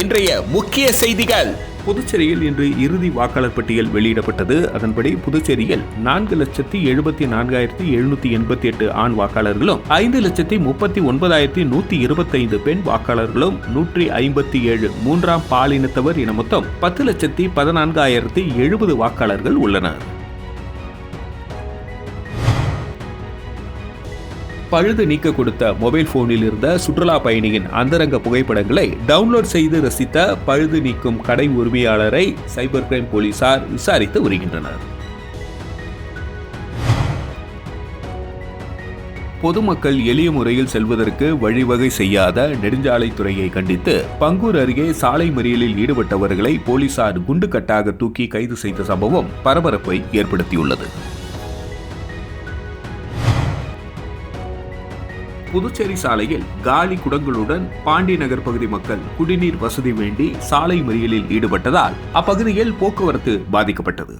இன்றைய முக்கிய செய்திகள். புதுச்சேரியில் இன்று இறுதி வாக்காளர் பட்டியல் வெளியிடப்பட்டது. அதன்படி புதுச்சேரியில் நான்கு லட்சத்தி எழுபத்தி நான்காயிரத்தி எழுநூத்தி எண்பத்தி எட்டு ஆண் வாக்காளர்களும் ஐந்து லட்சத்தி முப்பத்தி ஒன்பதாயிரத்தி நூத்தி இருபத்தைந்து பெண் வாக்காளர்களும் நூற்றி ஐம்பத்தி ஏழு மூன்றாம் பாலினத்தவர் என மொத்தம் பத்து லட்சத்தி பதினான்காயிரத்தி எழுபது வாக்காளர்கள் உள்ளனர். பழுது நீக்க கொடுத்த மொபைல் போனில் இருந்த சுற்றுலா பயணியின் அந்தரங்க புகைப்படங்களை டவுன்லோட் செய்து ரசித்த பழுது நீக்கும் கடை உரிமையாளரை சைபர் கிரைம் போலீசார் விசாரித்து வருகின்றனர். பொதுமக்கள் எளிய முறையில் செல்வதற்கு வழிவகை செய்யாத நெடுஞ்சாலைத்துறையை கண்டித்து பங்கூர் அருகே சாலை மறியலில் ஈடுபட்டவர்களை போலீசார் குண்டுக்கட்டாக தூக்கி கைது செய்த சம்பவம் பரபரப்பை ஏற்படுத்தியுள்ளது. புதுச்சேரி சாலையில் காலி குடங்களுடன் பாண்டி நகர் பகுதி மக்கள் குடிநீர் வசதி வேண்டி சாலை மறியலில் ஈடுபட்டதால் அப்பகுதியில் போக்குவரத்து பாதிக்கப்பட்டது.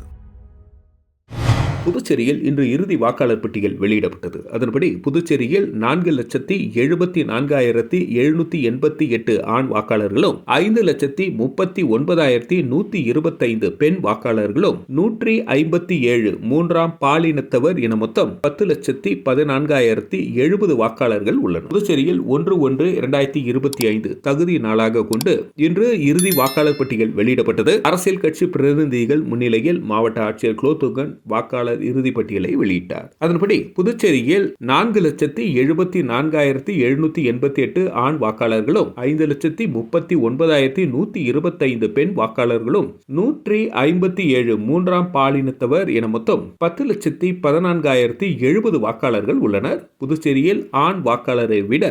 புதுச்சேரியில் இன்று இறுதி வாக்காளர் பட்டியல் வெளியிடப்பட்டது. அதன்படி புதுச்சேரியில் நான்கு லட்சத்தி எழுபத்தி நான்காயிரத்தி எழுநூத்தி எண்பத்தி எட்டு ஆண் வாக்காளர்களும் ஐந்து லட்சத்தி முப்பத்தி ஒன்பதாயிரத்தி நூத்தி இருபத்தைந்து பெண் வாக்காளர்களும் நூற்றி ஐம்பத்தி ஏழு மூன்றாம் பாலினத்தவர் என மொத்தம் பத்து லட்சத்தி பதினான்காயிரத்தி எழுபது வாக்காளர்கள் உள்ளனர். புதுச்சேரியில் ஒன்று ஒன்று இரண்டாயிரத்தி இருபத்தி ஐந்து தகுதி நாளாக கொண்டு இன்று இறுதி வாக்காளர் பட்டியல் வெளியிடப்பட்டது. அரசியல் கட்சி பிரதிநிதிகள் முன்னிலையில் மாவட்ட ஆட்சியர் குலோத்துகன் வாக்காளர் இறுதி பட்டியலை வெளியிட்டார். அதன்படி புதுச்சேரியில் நான்கு லட்சத்தி எழுபத்தி நான்காயிரத்தி எழுநூத்தி எண்பத்தி எட்டு ஆண் வாக்காளர்களும் ஐந்து லட்சத்தி முப்பத்தி ஒன்பதாயிரத்தி நூத்தி இருபத்தைந்து பெண் வாக்காளர்களும் நூற்றி ஐம்பத்தி ஏழு மூன்றாம் பாலினத்தவர் என மொத்தம் பத்து லட்சத்தி பதினான்காயிரத்தி எழுபது வாக்காளர்கள் உள்ளனர். புதுச்சேரியில் ஆண் வாக்காளரை விட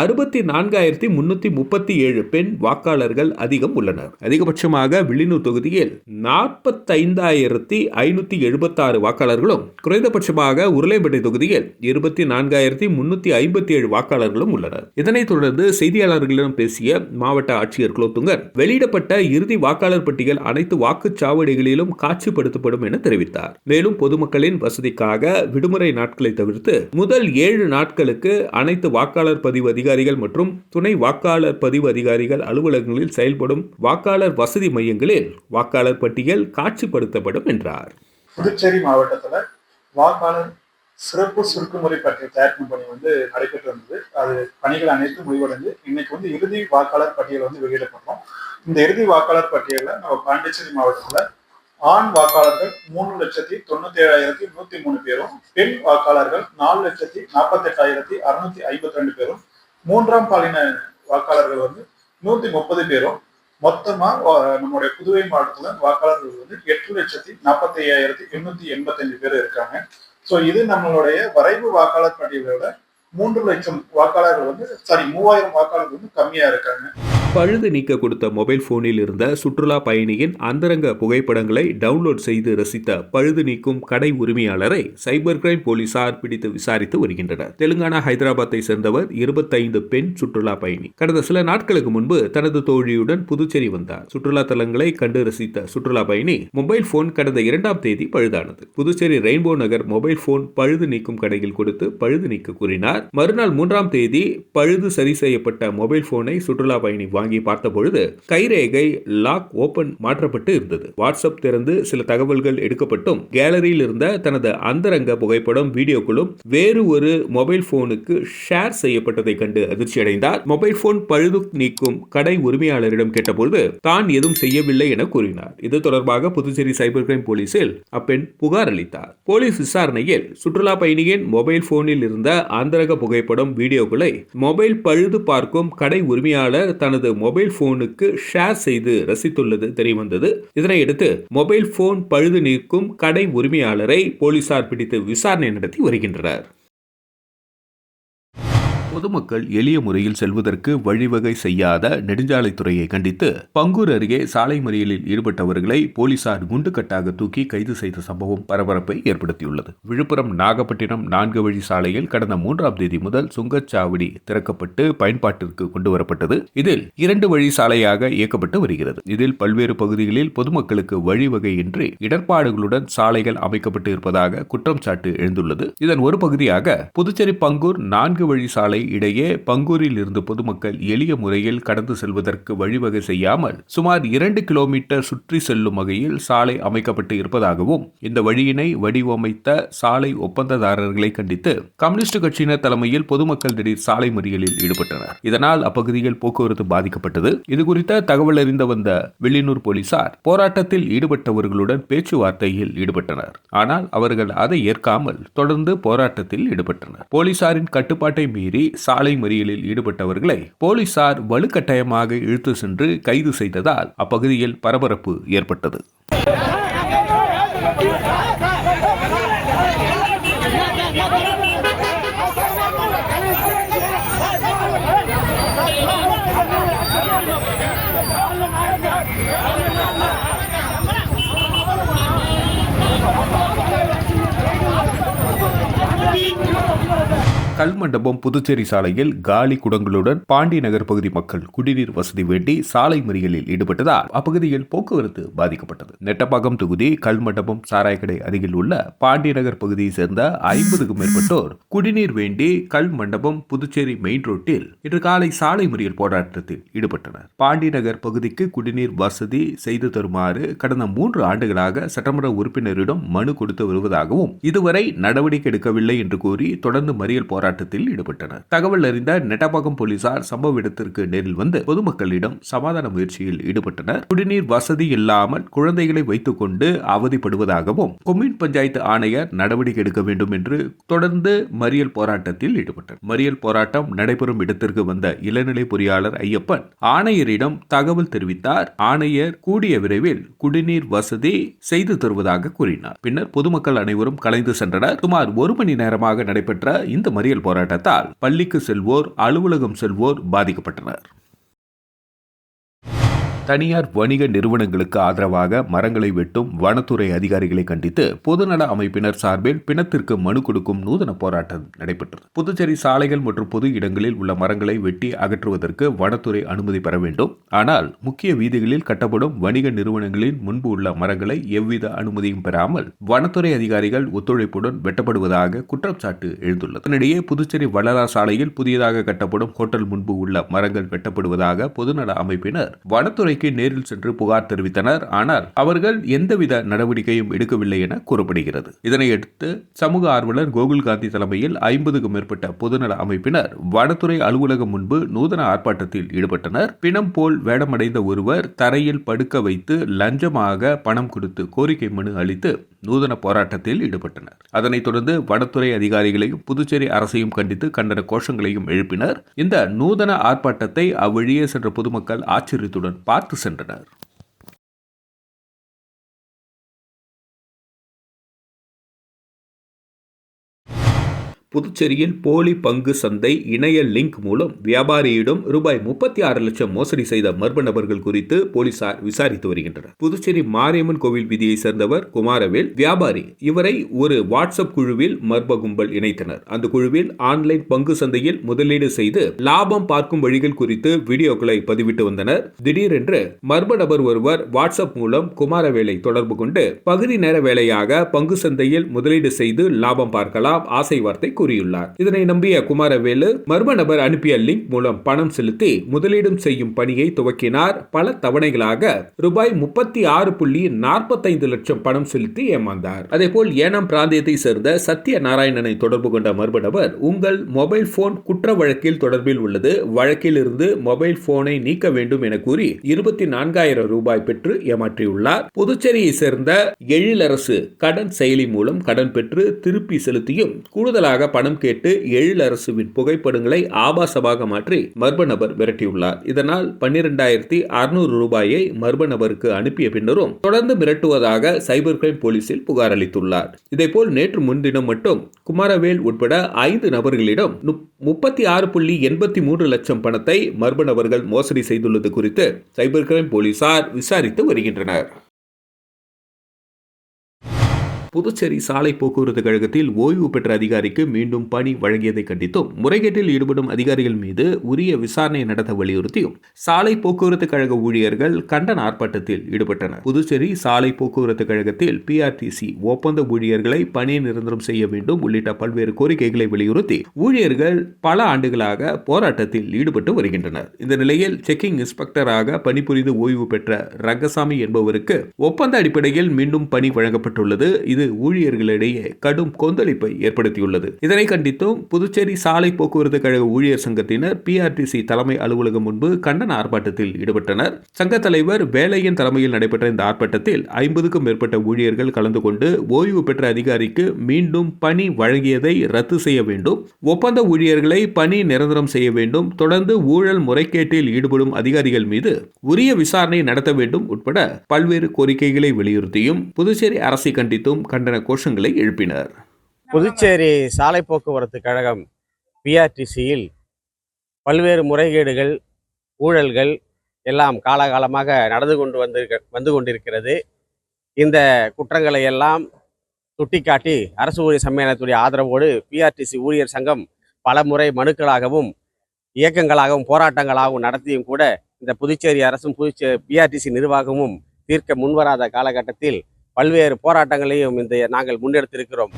அறுபத்தி நான்காயிரத்தி முன்னூத்தி முப்பத்தி ஏழு பெண் வாக்காளர்கள் அதிகம் உள்ளனர். அதிகபட்சமாக விழிநூர் தொகுதியில் நாற்பத்தைந்தாயிரத்தி ஐநூத்தி எழுபத்தாறு வாக்காளர்களும் குறைந்தபட்சமாக உருளைப்பேட்டை தொகுதியில் இருபத்தி நான்காயிரத்தி முன்னூற்றி ஐம்பத்தி ஏழு வாக்காளர்களும் உள்ளனர். இதனைத் தொடர்ந்து செய்தியாளர்களிடம் பேசிய மாவட்ட ஆட்சியர் குலோத்துங்கன் வெளியிடப்பட்ட இறுதி வாக்காளர் பட்டியல் அனைத்து வாக்குச்சாவடிகளிலும் காட்சிப்படுத்தப்படும் என தெரிவித்தார். மேலும் பொதுமக்களின் வசதிக்காக விடுமுறை நாட்களை தவிர்த்து முதல் ஏழு நாட்களுக்கு அனைத்து வாக்காளர் பதிவு அதிகாரிகள் மற்றும் துணை வாக்காளர் பதிவு அதிகாரிகள் அலுவலகங்களில் செயல்படும் வாக்காளர் வசதி மையங்களில் வாக்காளர் பட்டியல் காட்சிப்படுத்தப்படும் என்றார். புதுச்சேரி மாவட்டத்தில் வாக்காளர் சிறப்பு சுருக்குமுறை பற்றிய தயாரிக்கும் பணி வந்து நடைபெற்று வந்தது. அது பணிகள் அனைத்தும் முடிவடைந்து இன்னைக்கு வந்து இறுதி வாக்காளர் பட்டியல் வந்து வெளியிடப்பட்டோம். இந்த இறுதி வாக்காளர் பட்டியலில் நம்ம பாண்டிச்சேரி மாவட்டத்தில் ஆண் வாக்காளர்கள் மூணு லட்சத்தி தொண்ணூத்தி ஏழாயிரத்தி நூத்தி மூணு பேரும் பெண் வாக்காளர்கள் நாலு லட்சத்தி நாற்பத்தி எட்டாயிரத்தி அறுநூத்தி ஐம்பத்தி ரெண்டு பேரும் மூன்றாம் பாலின வாக்காளர்கள் வந்து நூத்தி முப்பது பேரும். மொத்தமா நம்முடைய நம்மளுடைய புதுவை மாவட்டத்துல வாக்காளர்கள் வந்து எட்டு லட்சத்தி நாற்பத்தி ஐயாயிரத்தி எண்ணூத்தி எண்பத்தஞ்சு பேர் இருக்காங்க. சோ இது நம்மளுடைய வரைவு வாக்காளர் பட்டியலோட மூன்று லட்சம் வாக்காளர்கள் வந்து சாரி மூவாயிரம் வாக்காளர்கள் வந்து கம்மியா இருக்காங்க. பழுது நீக்க கொடுத்த மொபைல் போனில் இருந்த சுற்றுலா பயணியின் அந்தரங்க புகைப்படங்களை டவுன்லோட் செய்து ரசித்த பழுது நீக்கும் கடை உரிமையாளரை சைபர் கிரைம் போலீசார் பிடித்து விசாரித்து வருகின்றனர். தெலுங்கானா ஹைதராபாத்தை சேர்ந்தவர் இருபத்தைந்து பெண் சுற்றுலா பயணி. கடந்த சில நாட்களுக்கு முன்பு தனது தோழியுடன் புதுச்சேரி வந்தார். சுற்றுலா தலங்களை கண்டு ரசித்த சுற்றுலா பயணி மொபைல் போன் கடந்த இரண்டாம் தேதி பழுதானது. Puducherry rainbow Nagar mobile phone பழுது நீக்கும் கடையில் கொடுத்து பழுது நீக்க கூறினார். மறுநாள் மூன்றாம் தேதி பழுது சரி செய்யப்பட்ட மொபைல் போனை சுற்றுலா பயணி வாங்கி பார்த்தபொழுது கைரேகை லாக் ஓபன் மாற்றப்பட்டு இருந்தது. வாட்ஸ்அப் திறந்து சில தகவல்கள் எடுக்கப்பட்டும் கேலரியில் இருந்த தனது அந்தரங்க புகைப்படம் வீடியோக்களும் வேறு ஒரு மொபைல் போனுக்கு ஷேர் செய்யப்பட்டதை கண்டு அதிர்ச்சி அடைந்தார் மொபைல் போன் பழுது நீக்கும் கடை உரிமையாளரிடம் கேட்டபொழுது தான் எதுவும் செய்யவில்லை என கூறினார். இது தொடர்பாக புதுச்சேரி சைபர் கிரைம் போலீசில் அப்பெண் புகார் அளித்தார். போலீஸ் விசாரணையில் சுற்றுலா பயணியின் மொபைல் போனில் இருந்த அந்தரங்க புகைப்படம் வீடியோக்களை மொபைல் பழுது பார்க்கும் கடை உரிமையாளர் தனது மொபைல் போனுக்கு ஷேர் செய்து ரசித்துள்ளது தெரியவந்தது. இதனையடுத்து மொபைல் போன் பழுது நீக்கும் கடை உரிமையாளரை போலீசார் பிடித்து விசாரணை நடத்தி வருகின்றனர். பொதுமக்கள் எளிய முறையில் செல்வதற்கு வழிவகை செய்யாத நெடுஞ்சாலைத்துறையை கண்டித்து பங்கூர் அருகே சாலை மறியலில் ஈடுபட்டவர்களை போலீசார் குண்டுக்கட்டாக தூக்கி கைது செய்த சம்பவம் பரபரப்பை ஏற்படுத்தியுள்ளது. விழுப்புரம் நாகப்பட்டினம் நான்கு வழி சாலையில் கடந்த மூன்றாம் தேதி முதல் சுங்கச்சாவடி திறக்கப்பட்டு பயன்பாட்டிற்கு கொண்டு வரப்பட்டது இதில் இரண்டு வழி சாலையாக இயக்கப்பட்டு வருகிறது. இதில் பல்வேறு பகுதிகளில் பொதுமக்களுக்கு வழிவகையின்றி இடர்பாடுகளுடன் சாலைகள் அமைக்கப்பட்டு இருப்பதாக குற்றம் சாட்டு எழுந்துள்ளது. இதன் ஒரு பகுதியாக புதுச்சேரி பங்கூர் நான்கு வழி சாலை இடையே பங்கூரில் இருந்து பொதுமக்கள் எளிய முறையில் கடந்து செல்வதற்கு வழிவகை செய்யாமல் சுமார் இரண்டு கிலோமீட்டர் சுற்றி செல்லும் வகையில் சாலை அமைக்கப்பட்டு இருப்பதாகவும் இந்த வழியினை வடிவமைத்த சாலை ஒப்பந்ததாரர்களை கண்டித்து கம்யூனிஸ்ட் கட்சியினர் தலைமையில் பொதுமக்கள் திடீர் சாலை மறியலில் ஈடுபட்டனர். இதனால் அப்பகுதியில் போக்குவரத்து பாதிக்கப்பட்டது. இதுகுறித்த தகவல் அறிந்த வந்த வெள்ளினூர் போலீசார் போராட்டத்தில் ஈடுபட்டவர்களுடன் பேச்சுவார்த்தையில் ஈடுபட்டனர். ஆனால் அவர்கள் அதை ஏற்காமல் தொடர்ந்து போராட்டத்தில் ஈடுபட்டனர். போலீசாரின் கட்டுப்பாட்டை மீறி சாலை மறியலில் ஈடுபட்டவர்களை போலீசார் வலுக்கட்டாயமாக இழுத்து சென்று கைது செய்ததால் அப்பகுதியில் பரபரப்பு ஏற்பட்டது. கல்மண்டபம் புதுச்சேரி சாலையில் காலி குடங்களுடன் பாண்டி நகர் பகுதி மக்கள் குடிநீர் வசதி வேண்டி சாலை மறியலில் ஈடுபட்டதால் அப்பகுதியில் போக்குவரத்து பாதிக்கப்பட்டது. நெட்டப்பாக்கம் தொகுதி கல்மண்டபம் சாராயக்கடை அருகில் உள்ள பாண்டி நகர் பகுதியை சேர்ந்த ஐம்பதுக்கும் மேற்பட்டோர் குடிநீர் வேண்டி கல்மண்டபம் புதுச்சேரி மெயின் ரோட்டில் இன்று காலை சாலை மறியல் போராட்டத்தில் ஈடுபட்டனர். பாண்டி நகர் பகுதிக்கு குடிநீர் வசதி செய்து தருமாறு கடந்த மூன்று ஆண்டுகளாக சட்டமன்ற உறுப்பினரிடம் மனு கொடுத்து வருவதாகவும் இதுவரை நடவடிக்கை எடுக்கவில்லை என்று கூறி தொடர்ந்து மறியல் போராட்டம் போராட்டத்தில் ஈடுபட்டனர். தகவல் அறிந்த நெட்டப்பாக்கம் போலீசார் சம்பவ இடத்திற்கு நேரில் வந்து பொதுமக்களிடம் சமாதான முயற்சியில் ஈடுபட்டனர். குடிநீர் வசதி இல்லாமல் குழந்தைகளை வைத்துக் கொண்டு அவதிப்படுவதாகவும் கொம்யூன் பஞ்சாயத்து ஆணையர் நடவடிக்கை எடுக்க வேண்டும் என்று தொடர்ந்து மறியல் போராட்டத்தில் ஈடுபட்டனர். மறியல் போராட்டம் நடைபெறும் இடத்திற்கு வந்த இளநிலை பொறியாளர் ஐயப்பன் ஆணையரிடம் தகவல் தெரிவித்தார். ஆணையர் கூடிய விரைவில் குடிநீர் வசதி செய்து தருவதாக கூறினார். பின்னர் பொதுமக்கள் அனைவரும் கலைந்து சென்றனர். சுமார் ஒரு மணி நேரமாக நடைபெற்ற இந்த மறியல் போராட்டத்தால் பள்ளிக்கு செல்வோர் அலுவலகம் செல்வோர் பாதிக்கப்பட்டனர். தனியார் வணிக நிறுவனங்களுக்கு ஆதரவாக மரங்களை வெட்டும் வனத்துறை அதிகாரிகளை கண்டித்து பொதுநல அமைப்பினர் சார்பில் பிணத்திற்கு மனு கொடுக்கும் நூதன போராட்டம் நடைபெற்றது. புதுச்சேரி சாலைகள் மற்றும் பொது இடங்களில் உள்ள மரங்களை வெட்டி அகற்றுவதற்கு வனத்துறை அனுமதி பெற வேண்டும். ஆனால் முக்கிய வீதிகளில் கட்டப்படும் வணிக நிறுவனங்களின் முன்பு உள்ள மரங்களை எவ்வித அனுமதியும் பெறாமல் வனத்துறை அதிகாரிகள் ஒத்துழைப்புடன் வெட்டப்படுவதாக குற்றச்சாட்டு எழுந்துள்ளது. இதனிடையே புதுச்சேரி வளரா சாலையில் புதியதாக கட்டப்படும் ஹோட்டல் முன்பு உள்ள மரங்கள் வெட்டப்படுவதாக பொதுநல அமைப்பினர் வனத்துறை வனத்துறைக்கு நேரில் சென்று புகார் தெரிவித்தனர். ஆனால் அவர்கள் எந்தவித நடவடிக்கையும் எடுக்கவில்லை என கூறப்படுகிறது. இதனையடுத்து சமூக ஆர்வலர் கோகுல் காந்தி தலைமையில் ஐம்பதுக்கும் மேற்பட்ட பொதுநல அமைப்பினர் வனத்துறை அலுவலகம் முன்பு நூதன ஆர்ப்பாட்டத்தில் ஈடுபட்டனர். பிணம் போல் வேடமடைந்த ஒருவர் தரையில் படுக்க வைத்து லஞ்சமாக பணம் கொடுத்து கோரிக்கை மனு அளித்து நூதன போராட்டத்தில் ஈடுபட்டனர். அதனைத் தொடர்ந்து வனத்துறை அதிகாரிகளையும் புதுச்சேரி அரசையும் கண்டித்து கண்டன கோஷங்களையும் எழுப்பினர். இந்த நூதன ஆர்ப்பாட்டத்தை அவ்வழியே சென்ற பொதுமக்கள் ஆச்சரியத்துடன் பார்த்து சென்றனர். புதுச்சேரியில் போலி பங்கு சந்தை இணைய லிங்க் மூலம் வியாபாரியிடம் ரூபாய் முப்பத்தி ஆறு லட்சம் மோசடி செய்த மர்ம நபர்கள் குறித்து போலீசார் விசாரித்து வருகின்றனர். புதுச்சேரி மாரியம்மன் கோவில் வீதியை சேர்ந்தவர் குமாரவேல் வியாபாரி இவரை ஒரு வாட்ஸ்அப் குழுவில் மர்ம கும்பல் இணைத்தனர். அந்த குழுவில் ஆன்லைன் பங்கு சந்தையில் முதலீடு செய்து லாபம் பார்க்கும் வழிகள் குறித்து வீடியோக்களை பதிவிட்டு வந்தனர். திடீரென்று மர்ம நபர் ஒருவர் வாட்ஸ்அப் மூலம் குமாரவேலை தொடர்பு கொண்டு பகுதி நேர வேலையாக பங்கு சந்தையில் முதலீடு செய்து லாபம் பார்க்கலாம் ஆசை வார்த்தை கூறியுள்ளார். இதனை நம்பிய குமாரவேலு மர்ம நபர் அனுப்பிய லிங்க் மூலம் பணம் செலுத்தி முதலீடும் செய்யும் பணியை துவக்கினார். பல தவணைகளாக ரூபாய் முப்பத்தி ஆறு புள்ளி நாற்பத்தைந்து லட்சம் பணம் செலுத்தி ஏமாந்தார். அதேபோல் ஏனாம் பிராந்தியத்தை சேர்ந்த சத்ய நாராயணனை தொடர்பு கொண்ட மர்ம நபர் உங்கள் மொபைல் போன் குற்ற வழக்கில் தொடர்பில் உள்ளது. வழக்கில் இருந்து மொபைல் போனை நீக்க வேண்டும் என கூறி இருபத்தி நான்காயிரம் ரூபாய் பெற்று ஏமாற்றியுள்ளார். புதுச்சேரியை சேர்ந்த எழிலரசு கடன் செயலி மூலம் கடன் பெற்று திருப்பி செலுத்தியும் கூடுதலாக பணம் கேட்டு எழிலரசுவின் புகைப்படங்களை ஆபாசமாக மாற்றி மர்ம நபர் மிரட்டியுள்ளார் இதனால் பன்னிரெண்டாயிரத்தி அறுநூறு ரூபாயை மர்ம நபருக்கு அனுப்பிய பின்னரும் தொடர்ந்து மிரட்டுவதாக சைபர் கிரைம் போலீசில் புகார் அளித்துள்ளார். இதேபோல் நேற்று முன்தினம் மட்டும் குமாரவேல் உட்பட ஐந்து நபர்களிடம் முப்பத்தி ஆறு புள்ளி எண்பத்தி மூன்று லட்சம் பணத்தை மர்ம நபர்கள் மோசடி செய்துள்ளது குறித்து சைபர் கிரைம் போலீசார் விசாரித்து வருகின்றனர். புதுச்சேரி சாலை போக்குவரத்து கழகத்தில் ஓய்வு பெற்ற அதிகாரிக்கு மீண்டும் பணி வழங்கியதை கண்டித்தும் முறைகேட்டில் ஈடுபடும் அதிகாரிகள் மீது உரிய விசாரணை நடத்த வலியுறுத்தியும் சாலை போக்குவரத்து கழக ஊழியர்கள் கண்டன ஆர்ப்பாட்டத்தில் ஈடுபட்டனர். புதுச்சேரி சாலை போக்குவரத்து கழகத்தில் பிஆர்டிசி ஒப்பந்த ஊழியர்களை பணி நிரந்தரம் செய்ய வேண்டும் உள்ளிட்ட பல்வேறு கோரிக்கைகளை வலியுறுத்தி ஊழியர்கள் பல ஆண்டுகளாக போராட்டத்தில் ஈடுபட்டு வருகின்றனர். இந்த நிலையில் செக்கிங் இன்ஸ்பெக்டராக பணிபுரிந்து ஓய்வு பெற்ற ரங்கசாமி என்பவருக்கு ஒப்பந்த அடிப்படையில் மீண்டும் பணி வழங்கப்பட்டுள்ளது. இது இது ஊழியர்களிடையே கடும் கொந்தளிப்பை ஏற்படுத்தியுள்ளது. இதனை கண்டித்தும் புதுச்சேரி சாலை போக்குவரத்து கழக ஊழியர் சங்கத்தினர் பிஆர்டிசி தலைமை அலுவலகம் முன்பு கண்டன ஆர்ப்பாட்டத்தில் ஈடுபட்டனர். சங்க தலைவர் வேலையின் தலைமையில் நடைபெற்ற இந்த ஆர்ப்பாட்டத்தில் ஐம்பதுக்கும் மேற்பட்ட ஊழியர்கள் கலந்து கொண்டு ஓய்வு பெற்ற அதிகாரிக்கு மீண்டும் பணி வழங்கியதை ரத்து செய்ய வேண்டும். ஒப்பந்த ஊழியர்களை பணி நிரந்தரம் செய்ய வேண்டும். தொடர்ந்து ஊழல் முறைகேட்டில் ஈடுபடும் அதிகாரிகள் மீது உரிய விசாரணை நடத்த வேண்டும் உட்பட பல்வேறு கோரிக்கைகளை வலியுறுத்தியும் புதுச்சேரி அரசை கண்டித்தும் கண்டன கோஷங்களை எழுப்பினர். புதுச்சேரி சாலை போக்குவரத்து கழகம் பிஆர்டிசியில் பல்வேறு முறைகேடுகள் ஊழல்கள் எல்லாம் காலகாலமாக நடந்து கொண்டு வந்திருக்க வந்து கொண்டிருக்கிறது. இந்த குற்றங்களை எல்லாம் சுட்டிக்காட்டி அரசு ஊழியர் சம்மேளனத்துடைய ஆதரவோடு பிஆர்டிசி ஊழியர் சங்கம் பல முறை மனுக்களாகவும் இயக்கங்களாகவும் போராட்டங்களாகவும் நடத்தியும் கூட இந்த புதுச்சேரி அரசும் புதுச்சே பிஆர்டிசி நிர்வாகமும் தீர்க்க முன்வராத காலகட்டத்தில் பல்வேறு போராட்டங்களையும் இந்த நாங்கள் முன்னெடுத்திருக்கிறோம்.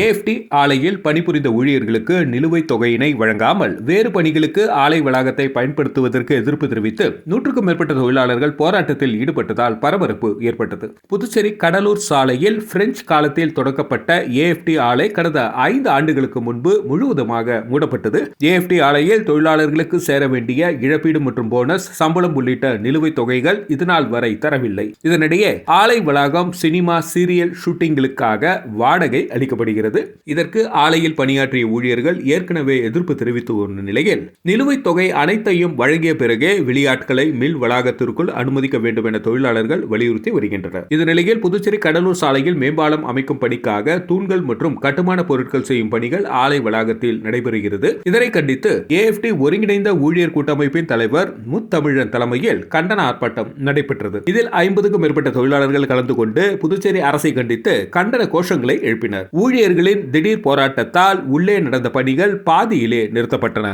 ஏஎஃப்டி ஆலையில் பணிபுரிந்த ஊழியர்களுக்கு நிலுவைத் தொகையினை வழங்காமல் வேறு பணிகளுக்கு ஆலை வளாகத்தை பயன்படுத்துவதற்கு எதிர்ப்பு தெரிவித்து நூற்றுக்கும் மேற்பட்ட தொழிலாளர்கள் போராட்டத்தில் ஈடுபட்டதால் பரபரப்பு ஏற்பட்டது. புதுச்சேரி கடலூர் சாலையில் பிரெஞ்சு காலத்தில் தொடக்கப்பட்ட ஏஎஃப்டி ஆலை கடந்த ஐந்து ஆண்டுகளுக்கு முன்பு முழுவதுமாக மூடப்பட்டது. ஏஎஃப்டி ஆலையில் தொழிலாளர்களுக்கு சேர வேண்டிய இழப்பீடு மற்றும் போனஸ் சம்பளம் உள்ளிட்ட நிலுவைத் தொகைகள் இதனால் வரை தரவில்லை. இதனிடையே ஆலை வளாகம் சினிமா சீரியல் ஷூட்டிங்களுக்காக வாடகை அளிக்கப்படுகிறது. வருகிறது இதற்கு ஆலையில் பணியாற்றிய ஊழியர்கள் ஏற்கனவே எதிர்ப்பு தெரிவித்து வரும் நிலையில் நிலுவைத் தொகை அனைத்தையும் வழங்கிய பிறகே வெளியாட்களை மில் வளாகத்திற்குள் அனுமதிக்க வேண்டும் என தொழிலாளர்கள் வலியுறுத்தி வருகின்றனர். இந்த நிலையில் புதுச்சேரி கடலூர் சாலையில் மேம்பாலம் அமைக்கும் பணிக்காக தூண்கள் மற்றும் கட்டுமான பொருட்கள் செய்யும் பணிகள் ஆலை வளாகத்தில் நடைபெறுகிறது. இதனை கண்டித்து ஏஎப்டி ஒருங்கிணைந்த ஊழியர் கூட்டமைப்பின் தலைவர் முத்தமிழன் தலைமையில் கண்டன ஆர்ப்பாட்டம் நடைபெற்றது. இதில் ஐம்பதுக்கும் மேற்பட்ட தொழிலாளர்கள் கலந்து கொண்டு புதுச்சேரி அரசை கண்டித்து கண்டன கோஷங்களை எழுப்பினர். ஊழியர் ஊழியர்களின் திடீர் போராட்டத்தால் உள்ளே நடந்த பணிகள் பாதியிலே நிறுத்தப்பட்டன.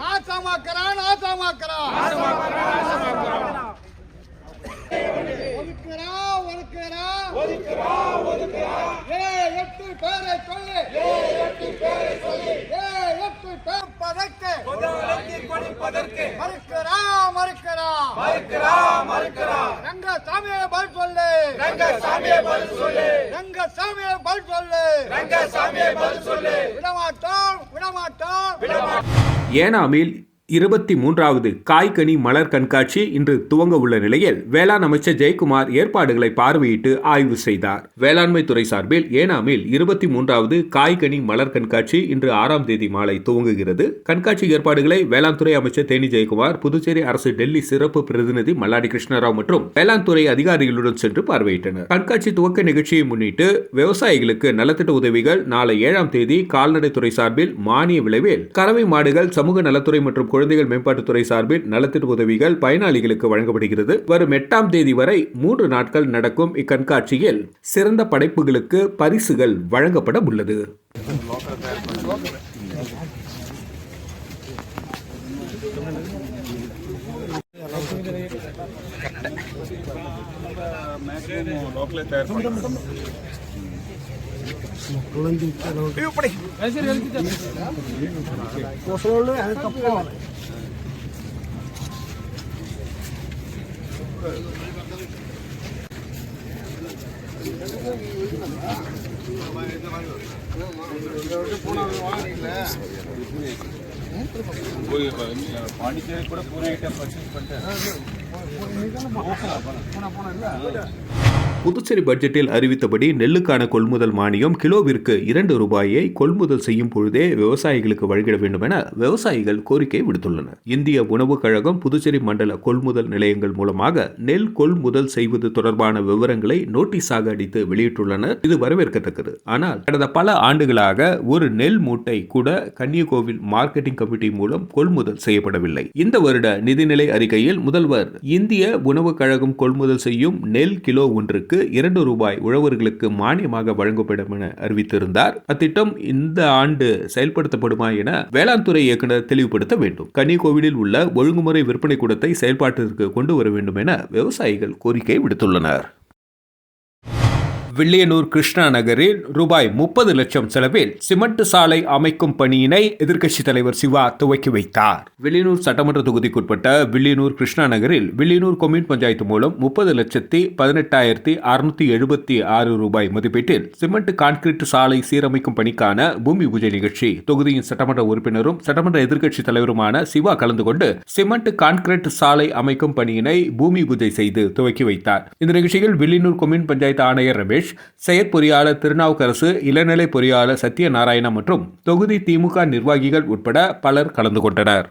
நாசமாக்குறான் நாசமாக்குறான் ஒதுக்குறா ஒதுக்குறா ஒதுக்குறா ஒதுக்குறா ஏ எட்டு பேரை சொல்லு ஏ எட்டு பேரை சொல்லு ஏ எட்டு பேர் பதற்கு கொடுப்பதற்கு மறுக்கிறா மறுக்கிறா மறுக்கிறா மறுக்கிறா ரங்கசாமியை பதில் சொல்லு. ரங்கசாமியை பதில் சொல்லு ரங்கசாமியை பதில் சொல்லு ரங்கசாமியை பதில் சொல்லு. விடமாட்டோம் விடமாட்டோம். விடமாட்டோம். ஏனாமில் இருபத்தி மூன்றாவது காய்கனி மலர் கண்காட்சி இன்று துவங்க உள்ள நிலையில் வேளாண் அமைச்சர் ஜெயக்குமார் ஏற்பாடுகளை பார்வையிட்டு ஆய்வு செய்தார். வேளாண்மை துறை சார்பில் ஏனாமில் இருபத்தி மூன்றாவது காய்கனி மலர் கண்காட்சி இன்று ஆறாம் தேதி மாலை துவங்குகிறது. கண்காட்சி ஏற்பாடுகளை வேளாண் துறை அமைச்சர் தேனி ஜெயக்குமார் புதுச்சேரி அரசு டெல்லி சிறப்பு பிரதிநிதி மல்லாடி கிருஷ்ணராவ் மற்றும் வேளாண் துறை அதிகாரிகளுடன் சென்று பார்வையிட்டனர். கண்காட்சி துவக்க நிகழ்ச்சியை முன்னிட்டு விவசாயிகளுக்கு நலத்திட்ட உதவிகள் நாளை ஏழாம் தேதி கால்நடைத்துறை சார்பில் மானிய விளைவில் கறவை மாடுகள் சமூக நலத்துறை மற்றும் குழந்தைகள் மேம்பாட்டுத்துறை சார்பில் நலத்திட்ட உதவிகள் பயனாளிகளுக்கு வழங்கப்படுகிறது. வரும் எட்டாம் தேதி வரை மூன்று நாட்கள் நடக்கும் இக்கண்காட்சியில் சிறந்த படைப்புகளுக்கு பரிசுகள் வழங்கப்பட உள்ளது. பாண்டிச்சேரி கூட பூனே பர்ச்சேஸ் பண்ணிட்டேன் போன போன இல்லை? புதுச்சேரி பட்ஜெட்டில் அறிவித்தபடி நெல்லுக்கான கொள்முதல் மானியம் கிலோவிற்கு இரண்டு ரூபாயை கொள்முதல் செய்யும் பொழுதே விவசாயிகளுக்கு வழங்கிட வேண்டும் என விவசாயிகள் கோரிக்கை விடுத்துள்ளனர். இந்திய உணவுக் கழகம் புதுச்சேரி மண்டல கொள்முதல் நிலையங்கள் மூலமாக நெல் கொள்முதல் செய்வது தொடர்பான விவரங்களை நோட்டீஸாக அடித்து வெளியிட்டுள்ளனர். இது வரவேற்கத்தக்கது. ஆனால் கடந்த பல ஆண்டுகளாக ஒரு நெல் மூட்டை கூட கன்னியகோவில் மார்க்கெட்டிங் கமிட்டி மூலம் கொள்முதல் செய்யப்படவில்லை. இந்த வருட நிதிநிலை அறிக்கையில் முதல்வர் இந்திய உணவுக் கழகம் கொள்முதல் செய்யும் நெல் கிலோ ஒன்றுக்கு ஹெக்டருக்கு இரண்டு ரூபாய் உழவர்களுக்கு மானியமாக வழங்கப்படும் என அறிவித்திருந்தார். அத்திட்டம் இந்த ஆண்டு செயல்படுத்தப்படுமா என வேளாண் துறை இயக்குனர் தெளிவுபடுத்த வேண்டும். கன்னிகோவிலில் உள்ள ஒழுங்குமுறை விற்பனை கூடத்தை செயல்பாட்டிற்கு கொண்டு வர வேண்டும் என விவசாயிகள் கோரிக்கை விடுத்துள்ளனர். வில்லியனூர் கிருஷ்ணா நகரில் ரூபாய் முப்பது லட்சம் செலவில் சிமெண்ட் சாலை அமைக்கும் பணியினை எதிர்க்கட்சித் தலைவர் சிவா துவக்கி வைத்தார். வில்லியனூர் சட்டமன்ற தொகுதிக்குட்பட்ட வில்லியனூர் கிருஷ்ணா நகரில் வில்லியனூர் கொம்யூன் பஞ்சாயத்து மூலம் முப்பது லட்சத்தி பதினெட்டாயிரத்தி அறுநூத்தி எழுபத்தி ஆறு ரூபாய் மதிப்பீட்டில் சிமெண்ட் கான்கிரீட் சாலை சீரமைக்கும் பணிக்கான பூமி பூஜை நிகழ்ச்சி தொகுதியின் சட்டமன்ற உறுப்பினரும் சட்டமன்ற எதிர்க்கட்சித் தலைவருமான சிவா கலந்து கொண்டு சிமெண்ட் கான்கிரீட் சாலை அமைக்கும் பணியினை பூமி பூஜை செய்து துவக்கி வைத்தார். இந்த நிகழ்ச்சியில் வில்லியனூர் கொம்யூன் பஞ்சாயத்து ஆணையர் ரமேஷ் செயற்பொறியாளர் திருநாவுக்கரசு இளநிலை பொறியாளர் சத்யநாராயண மற்றும் தொகுதி திமுக நிர்வாகிகள் உட்பட பலர் கலந்து கொண்டனர்.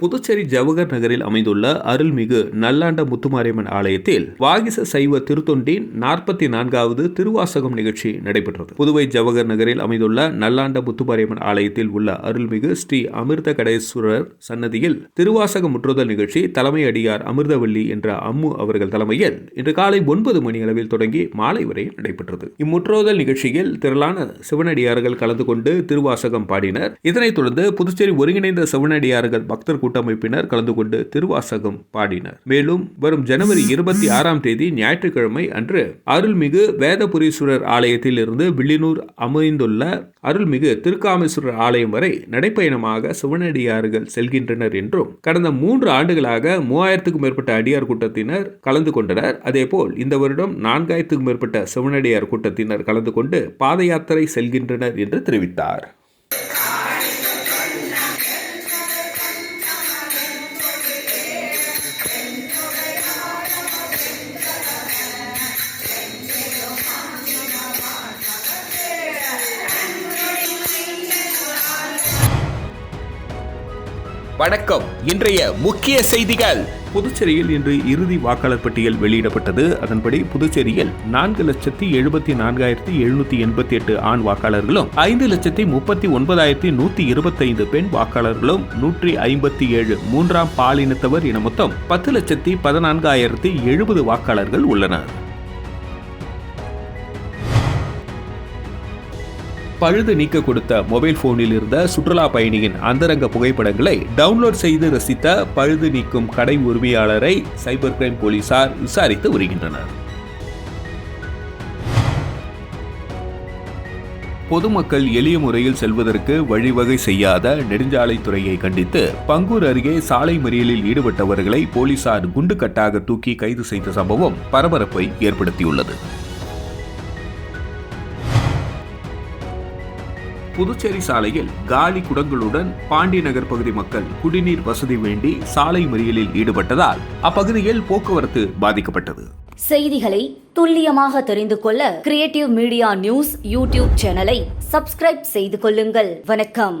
புதுச்சேரி ஜவஹர் நகரில் அமைந்துள்ள அருள்மிகு நல்லாண்ட முத்துமாரியம்மன் ஆலயத்தில் வாகிச சைவ திருத்தொண்டின் நாற்பத்தி நான்காவது திருவாசகம் நிகழ்ச்சி நடைபெற்றது. புதுவை ஜவஹர் நகரில் அமைந்துள்ள நல்லாண்ட முத்துமாரியம்மன் ஆலயத்தில் உள்ள அருள்மிகு ஸ்ரீ அமிர்த கடேஸ்வரர் சன்னதியில் திருவாசக முற்றுதல் நிகழ்ச்சி தலைமை அடியார் அமிர்தவள்ளி என்ற அம்மு அவர்கள் தலைமையில் இன்று காலை ஒன்பது மணி அளவில் தொடங்கி மாலை வரை நடைபெற்றது. இம்முற்றுதல் நிகழ்ச்சியில் திரளான சிவனடியார்கள் கலந்து கொண்டு திருவாசகம் பாடினர். இதனைத் தொடர்ந்து புதுச்சேரி ஒருங்கிணைந்த சிவனடியார்கள் பக்தர் கூட்டமைப்பினர் கலந்து கொண்டு திருவாசகம் பாடினர். மேலும் வரும் ஜனவரி இருபத்தி ஆறாம் தேதி ஞாயிற்றுக்கிழமை அன்று அருள்மிகு வேதபுரீஸ்வரர் ஆலயத்தில் இருந்து வில்லினூர் அமைந்துள்ள அருள்மிகு திருக்காமேஸ்வரர் ஆலயம் வரை நடைப்பயணமாக சிவனடியார்கள் செல்கின்றனர் என்றும் கடந்த மூன்று ஆண்டுகளாக மூவாயிரத்துக்கும் மேற்பட்ட அடியார் கூட்டத்தினர் கலந்து கொண்டனர். அதேபோல் இந்த வருடம் நான்காயிரத்துக்கும் மேற்பட்ட சிவனடியார் கூட்டத்தினர் கலந்து கொண்டு பாத யாத்திரை செல்கின்றனர் என்று தெரிவித்தார். வணக்கம். இன்றைய முக்கிய செய்திகள். புதுச்சேரியில் இன்று இறுதி வாக்காளர் பட்டியல் வெளியிடப்பட்டது. அதன்படி புதுச்சேரியில் நான்கு லட்சத்தி எழுபத்தி நான்காயிரத்தி எழுநூத்தி எண்பத்தி எட்டு ஆண் வாக்காளர்களும் ஐந்து லட்சத்தி முப்பத்தி ஒன்பதாயிரத்தி நூத்தி இருபத்தைந்து பெண் வாக்காளர்களும் நூற்றி ஐம்பத்தி ஏழு மூன்றாம் பாலினத்தவர் என மொத்தம் பத்து லட்சத்தி பதினான்காயிரத்தி எழுபது வாக்காளர்கள் உள்ளனர். பழுது நீக்க கொடுத்த மொபைல் போனில் இருந்த சுற்றுலா பயணியின் அந்தரங்க புகைப்படங்களை டவுன்லோட் செய்து ரசித்த பழுது நீக்கும் கடை உரிமையாளரை சைபர் கிரைம் போலீசார் விசாரித்து வருகின்றனர். பொதுமக்கள் எளிய முறையில் செல்வதற்கு வழிவகை செய்யாத நெடுஞ்சாலைத்துறையை கண்டித்து பங்கூர் அருகே சாலை மறியலில் ஈடுபட்டவர்களை போலீசார் குண்டுக்கட்டாக தூக்கி கைது செய்த சம்பவம் பரபரப்பை ஏற்படுத்தியுள்ளது. புதுச்சேரி சாலையில் காலி குடங்களுடன் பாண்டி நகர் பகுதி மக்கள் குடிநீர் வசதி வேண்டி சாலை மறியலில் ஈடுபட்டதால் அப்பகுதியில் போக்குவரத்து பாதிக்கப்பட்டது. செய்திகளை துல்லியமாக தெரிந்து கொள்ள கிரியேட்டிவ் மீடியா நியூஸ் யூடியூப் சேனலை சப்ஸ்கிரைப் செய்து கொள்ளுங்கள். வணக்கம்.